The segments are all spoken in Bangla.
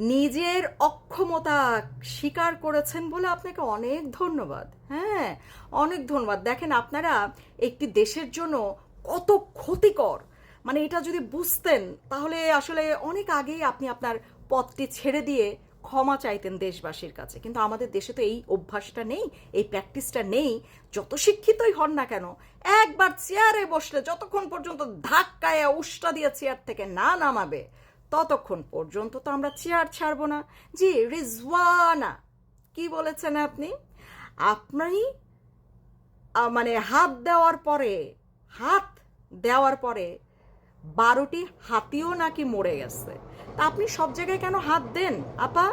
নিজের অক্ষমতা স্বীকার করেছেন বলে আপনাকে অনেক ধন্যবাদ। হ্যাঁ অনেক ধন্যবাদ। দেখেন আপনারা একটি দেশের জন্য কত ক্ষতিকর। মানে এটা যদি বুঝতেন, তাহলে আসলে অনেক আগেই আপনি আপনার পথটি ছেড়ে দিয়ে ক্ষমা চাইতেন দেশবাসীর কাছে। কিন্তু আমাদের দেশে তো এই অভ্যাসটা নেই, এই প্র্যাকটিসটা নেই। যত শিক্ষিতই হন না কেন, একবার চেয়ারে বসলে যতক্ষণ পর্যন্ত ধাক্কায় উষ্টা দিয়ে চেয়ার থেকে না নামাবে ততক্ষণ পর্যন্ত তো আমরা চেয়ার ছাড়বো না। জি, রিজওয়ানা। কি বলেছেন আপনি? আপনি মানে হাত দেওয়ার পরে, হাত দেওয়ার পরে বারোটি হাতিও নাকি মরে গেছে। তা আপনি সব জায়গায় কেন হাত দেন, আপা?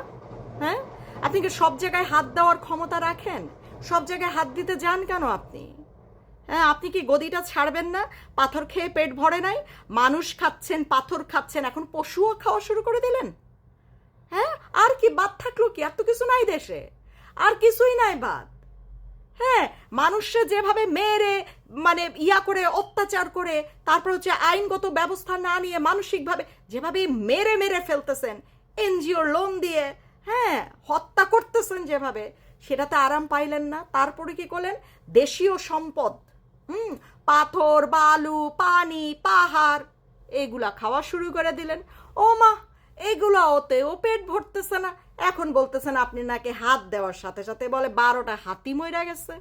হ্যাঁ? আপনি কি সব জায়গায় হাত দেওয়ার ক্ষমতা রাখেন? সব জায়গায় হাত দিতে যান কেন আপনি? হ্যাঁ আপনি কি গদিটা ছাড়বেন না? পাথর খেয়ে পেট ভরে নাই? মানুষ খাচ্ছেন, পাথর খাচ্ছেন, এখন পশুও খাওয়া শুরু করে দিলেন। হ্যাঁ আর কি বাদ থাকল কি? আর তো কিছু নাই দেশে। আর কিছুই নাই বাদ। হ্যাঁ মানুষে যেভাবে মেরে মানে ইয়া করে, অত্যাচার করে, তারপর হচ্ছে আইনগত ব্যবস্থা না নিয়ে মানসিকভাবে যেভাবে মেরে মেরে ফেলতেছেন, এনজিওর লোন দিয়ে হ্যাঁ হত্যা করতেছেন যেভাবে, সেটাতে আরাম পাইলেন না। তারপরে কি করলেন? দেশীয় সম্পদ হুম, পাথর, বালু, পানি, পাহাড়, এগুলা খাওয়া শুরু করে দিলেন। ও মা, এগুলো ওতেও পেট ভরতেছে না। এখন বলতেছেন আপনি নাকি হাত দেওয়ার সাথে সাথে বলে বারোটা হাতি মইরা গেছে।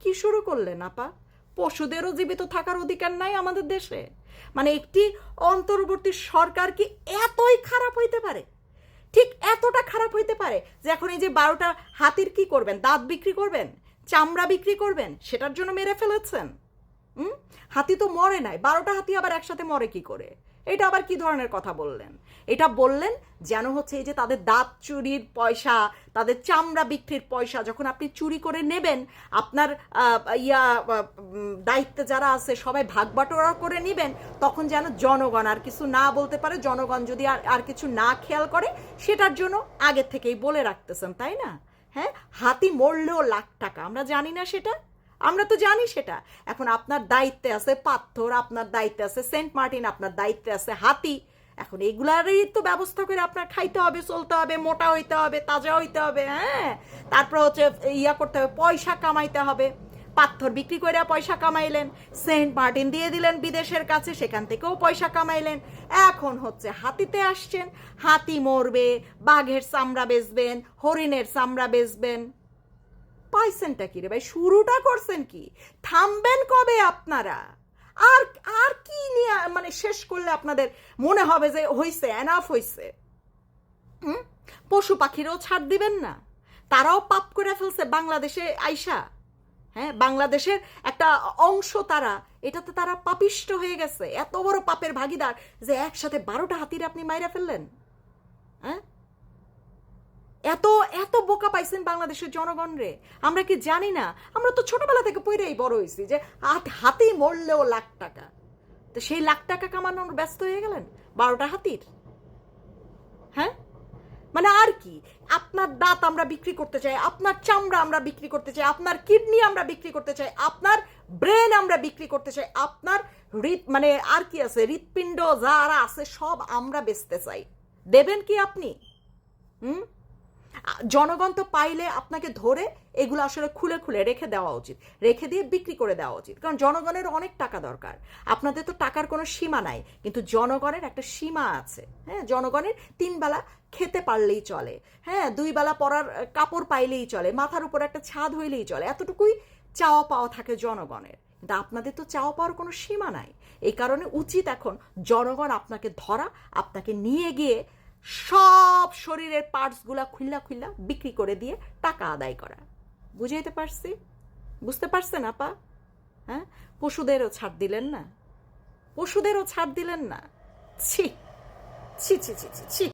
কি শুরু করলেন, আপা? পশুদেরও জীবিত থাকার অধিকার নাই আমাদের দেশে। মানে একটি অন্তর্বর্তী সরকার কি এতই খারাপ হইতে পারে? ঠিক এতটা খারাপ হইতে পারে যে এখন এই যে বারোটা হাতির কি করবেন? দাঁত বিক্রি করবেন? চামড়া বিক্রি করবেন? সেটার জন্য মেরে ফেলেছেন? হুম? হাতি তো মরে নাই, বারোটা হাতি আবার একসাথে মরে কি করে? এটা আবার কি ধরনের কথা বললেন? এটা বললেন যেন হচ্ছে এই যে তাদের দাঁত চুরির পয়সা, তাদের চামড়া বিক্রির পয়সা যখন আপনি চুরি করে নেবেন, আপনার ইয়া দায়িত্বে যারা আছে সবাই ভাগ বাটোয়ারা করে নেবেন, তখন যেন জনগণ আর কিছু না বলতে পারে, জনগণ যদি আর আর কিছু না খেয়াল করে, সেটার জন্য আগে থেকেই বলে রাখতেছেন, তাই না? হ্যাঁ? হাতি মরলেও লাখ টাকা, আমরা জানি না সেটা। আমরা তো জানি সেটা। এখন আপনার দায়িত্বে আছে পাথর, আপনার দায়িত্বে আছে সেন্ট মার্টিন, আপনার দায়িত্বে আছে হাতি। এখন এগুলারই তো ব্যবস্থা করে আপনার খাইতে হবে, চলতে হবে, মোটা হইতে হবে, তাজা হইতে হবে হ্যাঁ? তারপর হচ্ছে ইয়া করতে হবে, পয়সা কামাইতে হবে। পাথর বিক্রি করে পয়সা কামাইলেন, সেন্ট মার্টিন দিয়ে দিলেন বিদেশের কাছে, সেখান থেকেও পয়সা কামাইলেন। এখন হচ্ছে হাতিতে আসছেন, হাতি মরবে, বাঘের চামড়া বেচবেন, হরিণের চামড়া বেচবেন। পাইছেনটা কি রে ভাই? শুরুটা করছেন কি? থামবেন কবে আপনারা? আর আর কি নিয়ে মানে শেষ করলে আপনাদের মনে হবে যে হইছে এনাফ হইছে? হুম? পশু পাখিরও ছাড় দিবেন না। তারাও পাপ করে ফেলছে বাংলাদেশে আইসা। হ্যাঁ বাংলাদেশের একটা অংশ তারা, এটাতে তারা পাপিষ্ট হয়ে গেছে। এত বড় পাপের ভাগিদার যে একসাথে বারোটা হাতির আপনি মাইরা ফেললেন। হ্যাঁ? এত এত বোকা পাইছেন বাংলাদেশের জনগণ রে আমরা কি জানি না? আমরা তো ছোটবেলা থেকে পড়েই বড় হয়েছি যে হাত, হাতি মরলেও লাখ টাকা। তো সেই লাখ টাকা কামানোর ব্যস্ত হয়ে গেলেন? বারোটা হাতির। হ্যাঁ? মানে আর কি? আপনার দাঁত আমরা বিক্রি করতে চাই, আপনার চামড়া আমরা বিক্রি করতে চাই, আপনার কিডনি আমরা বিক্রি করতে চাই, আপনার ব্রেন আমরা বিক্রি করতে চাই, আপনার হৃদ মানে আর কি আছে? হৃৎপিণ্ড যারা আছে সব আমরা বেচতে চাই। দেবেন কি আপনি? হুম? জনগণ তো পাইলে আপনাকে ধরে এগুলো আসলে খুলে খুলে রেখে দেওয়া উচিত। রেখে দিয়ে বিক্রি করে দেওয়া উচিত। কারণ জনগণের অনেক টাকা দরকার। আপনাদের তো টাকার কোনো সীমা নাই। কিন্তু জনগণের একটা সীমা আছে। হ্যাঁ জনগণের তিন বেলা খেতে পারলেই চলে। হ্যাঁ দুই বেলা পরার কাপড় পাইলেই চলে। মাথার উপর একটা ছাদ হইলেই চলে। এতটুকুই চাওয়া পাওয়া থাকে জনগণের। কিন্তু আপনাদের তো চাওয়া পাওয়ার কোনো সীমা নাই। এই কারণে উচিত এখন জনগণ আপনাকে ধরা, আপনাকে নিয়ে গিয়ে সব শরীরের পার্টসগুলা খুল্লা খুল্লা বিক্রি করে দিয়ে টাকা আদায় করা। বুঝাইতে পারছি? বুঝতে পারছেন আপা? হ্যাঁ? পশুদেরও ছাড় দিলেন না? পশুদেরও ছাড় দিলেন না? ছি ছি ছি ছি ছি ছি।